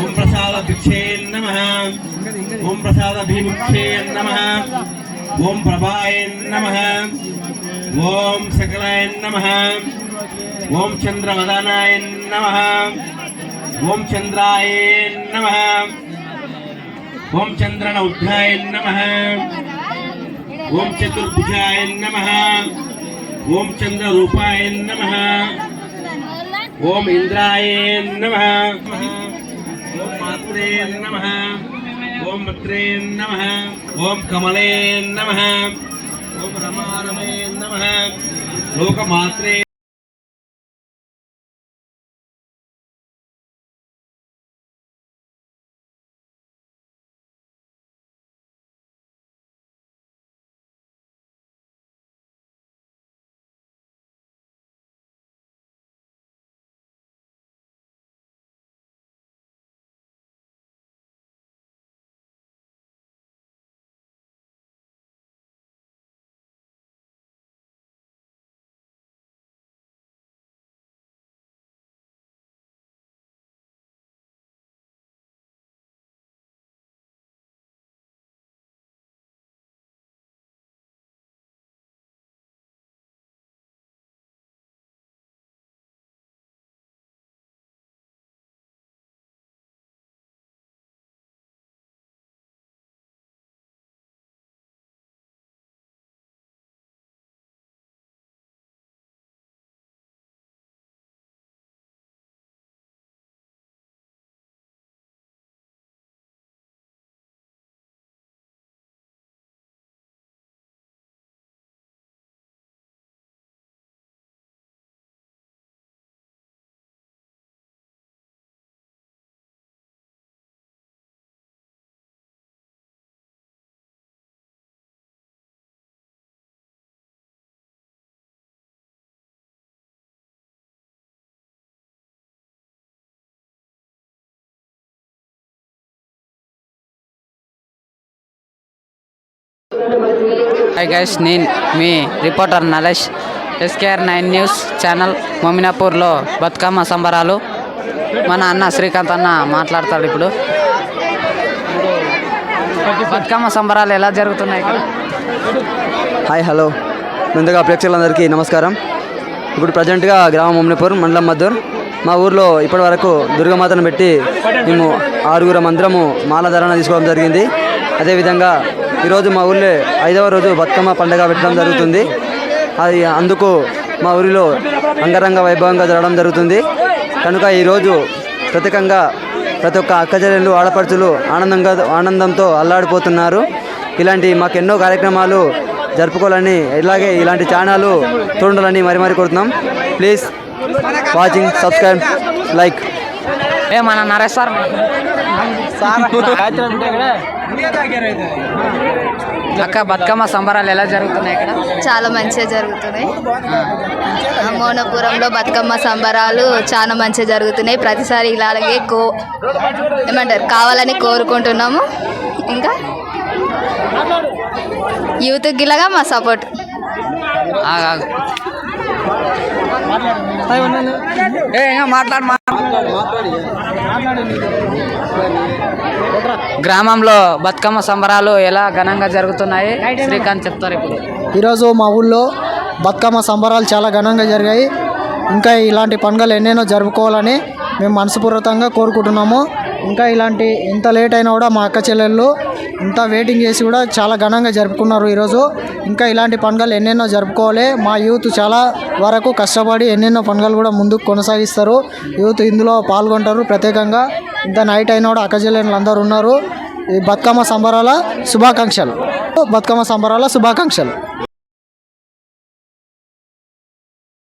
ఓం ప్రసాద భిక్షే నమ ఓం ప్రసాద భీముఖ్యే నమ ఓం ప్రభాయ నమ ఓం సకలాయ నమ ఓం చంద్రవదనాయ నమ ఓం చంద్రాయ నమ ఓం చంద్రన ఉద్ధాయ నమ ఓం చతుర్భుజాయ నమ ఓం చంద్రరూపాయ నమ ఓం ఇంద్రాయ నమ ఓం మాత్రే నమ ఓం మిత్రే నమ ఓం కమలే నమ ఓం రమారమే నమ లోకమాత్రే హాయ్ గైస్ నేను మీ reporter Naresh SKR nine news channel మొమినాపూర్లో Bathukamma సంబరాలు. మన అన్న శ్రీకాంత్ అన్న మాట్లాడతాడు ఇప్పుడు. బతుకమ్మ సంబరాలు ఎలా జరుగుతున్నాయి ఇక్కడ? హాయ్ హలో ముందుగా ప్రేక్షకులందరికీ నమస్కారం. ఇప్పుడు ప్రజెంట్గా గ్రామం మొమినాపూర్ మండలం మద్దూర్. మా ఊర్లో ఇప్పటి వరకు దుర్గమాతను పెట్టి మేము ఆరుగురం అందరము మాలధారణ తీసుకోవడం జరిగింది. అదేవిధంగా ఈరోజు మా ఊళ్ళో ఐదవ రోజు బతుకమ్మ పండుగ పెట్టడం జరుగుతుంది. అది అందుకు మా ఊరిలో అంగరంగ వైభవంగా జరగడం జరుగుతుంది. కనుక ఈరోజు ప్రత్యేకంగా ప్రతి ఒక్క అక్కచెల్లెళ్ళు ఆడపడుచులు ఆనందంగా ఆనందంతో అల్లాడిపోతున్నారు. ఇలాంటి మాకెన్నో కార్యక్రమాలు జరుపుకోవాలని ఇలాగే ఇలాంటి ఛానళ్ళు చూడాలని మరి మరి కొడుతున్నాం ప్లీజ్ వాచింగ్ సబ్స్క్రైబ్ లైక్. ఏ మన నరేష్ సార్? అక్క బతుకమ్మ సంబరాలు ఎలా జరుగుతున్నాయి ఇక్కడ? చాలా మంచిగా జరుగుతున్నాయి. మౌనపురంలో బతుకమ్మ సంబరాలు చాలా మంచిగా జరుగుతున్నాయి. ప్రతిసారి ఇలాగే కో ఏమంటారు కావాలని కోరుకుంటున్నాము. ఇంకా? యూత్కి ఇలాగా మా సపోర్ట్. మాట్లాడు మా- గ్రామంలో బతుకమ్మ సంబరాలు ఎలా ఘనంగా జరుగుతున్నాయి? శ్రీకాంత్ చెప్తారు ఇప్పుడు. ఈరోజు మా ఊళ్ళో బతుకమ్మ సంబరాలు చాలా ఘనంగా జరిగాయి. ఇంకా ఇలాంటి పండుగలు ఎన్నెన్నో జరుపుకోవాలని మేము మనస్ఫూర్వకంగా కోరుకుంటున్నాము. ఇంకా ఇలాంటి ఎంత లేట్ అయినా కూడా మా అక్క చెల్లెళ్ళు ఇంత వెయిటింగ్ చేసి కూడా చాలా ఘనంగా జరుపుకున్నారు ఈరోజు. ఇంకా ఇలాంటి పండుగలు ఎన్నెన్నో జరుపుకోవాలి. మా యూత్ చాలా వరకు కష్టపడి ఎన్నెన్నో పండుగలు కూడా ముందుకు కొనసాగిస్తారు. యూత్ ఇందులో పాల్గొంటారు ప్రత్యేకంగా. ఇంత నైట్ అయిన కూడా అక్క చెల్లెళ్ళు అందరూ ఉన్నారు. ఈ బతుకమ్మ సంబరాల శుభాకాంక్షలు. బతుకమ్మ సంబరాల శుభాకాంక్షలు.